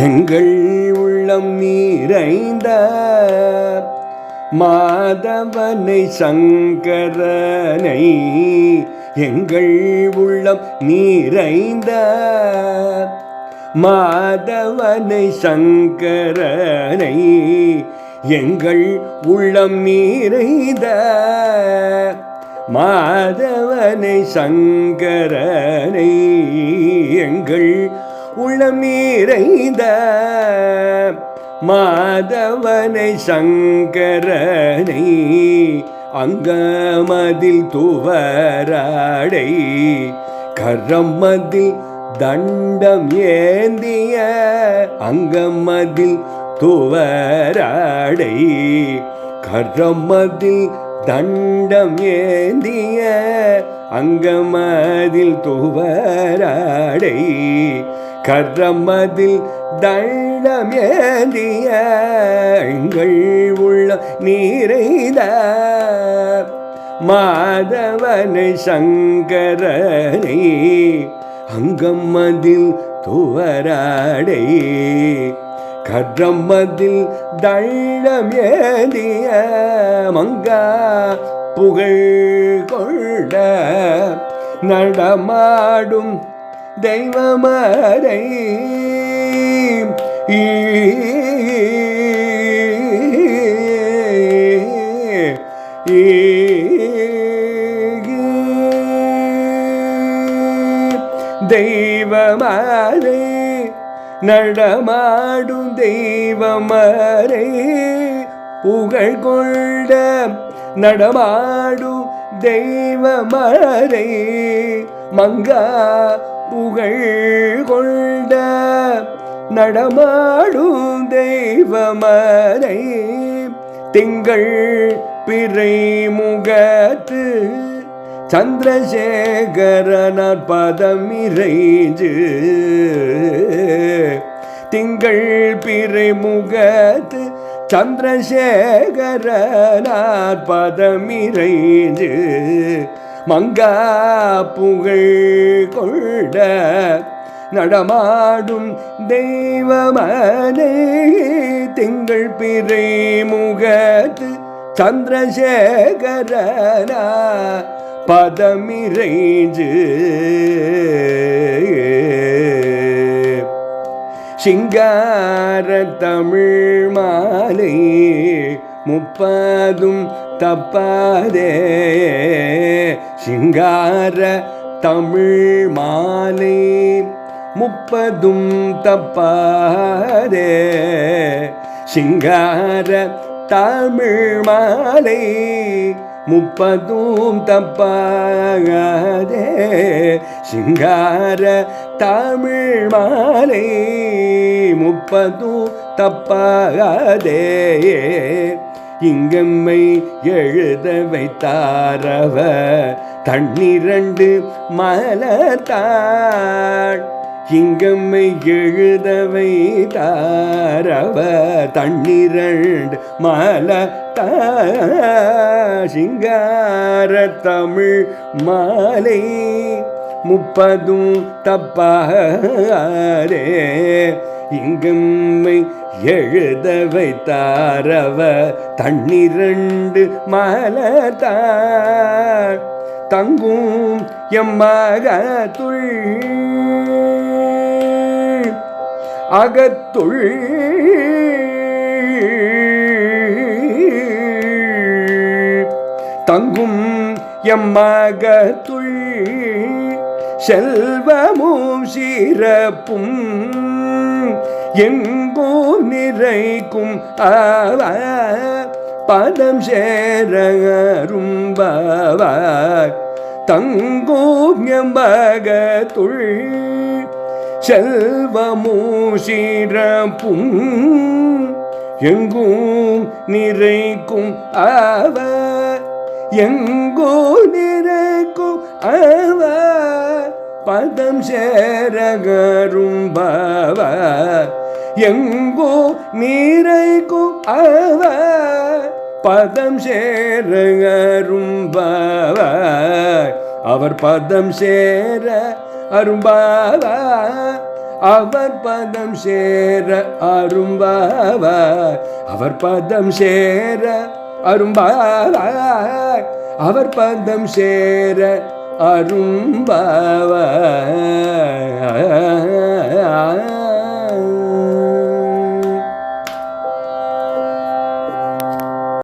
எங்கள் உள்ளம் நீரைந்த மாதவனை சங்கரனை எங்கள் உள்ளம் நீரைந்த மாதவனை சங்கரனை எங்கள் உள்ளம் நீரைந்த மாதவனை சங்கரனை எங்கள் உள்ளம் நீரைந்த மாதவனை சங்கரனை அங்கமதில் துவராடை கரமதில் தண்டம் ஏந்திய அங்கமதில் துவராடை கரமதில் தண்டம் ஏந்திய அங்கமதில் துவராடை கரமதில் தண்டம் ஏந்திய எங்கள் உள்ள நீரைத மாதவனை சங்கரனை அங்கம்மதில் துவராடை. கற்றம்மதில் தள்ளம் ஏந்திய மங்கா புகழ் கொண்ட நடமாடும் தெய்வமரை தெய்வமரை நடமாடும் தெய்வமரே புகழ் கொண்ட நடமாடும் தெய்வமரே மங்கா புகழ் கொண்ட நடமாடும் தெய்வமரை திங்கள் பிறை முகத்து சந்திரசேகரனார் பதம் இறைஞ்சு திங்கள் பிறை முகத்து சந்திரசேகரனார் பதம் இறைஞ்சு மங்கா புகழ் கொண்ட நடமாடும் தெய்வமனே திங்கள் பிறை முகத்து சந்திரசேகரனா பதமிரைஞ்சு சிங்கார தமிழ் மாலை முப்பதும் தப்பாதே. சிங்கார தமிழ் மாலை முப்பதும் தப்பாதே. சிங்கார தமிழ் மாலை முப்பதும் தப்பாகாதே. சிங்கார தமிழ் மாலை முப்பதும் தப்பாகாதே. இங்கம்மை எழுத வைத்தாரவ தன்னிரண்டு மலத்தாள் இங்கம்மை எழுதவை தாரவ தண்ணிரண்டு மல சிங்கார தமிழ் மாலை முப்பதும் தப்பாரே. இங்கம்மை எழுத வைத்தாரவ தண்ணிரண்டு மலத்தார் தங்கும் எம்மாக துள் அகத்துள் தங்கும் எம்மகத்துள் செல்வமும் சிறப்பும் எங்கோ நிறைக்கும் அவ பதம் சேரரும் தங்கோ எம்பகத்துள் செல்வமும் எங்கும் நிறைக்கும் அவ எங்கோ நிறைக்கும் அவ பதம் சேரகரும் பவ எங்கோ நிறைக்கும் அவ பதம் சேரகரும் பவ அவர் பதம் சேர அரும்பாவா அவர் பதம் சேர அரும்பாவா அவர் பதம் சேர அரும்பாவா அவர் பதம் சேர அரும்பாவா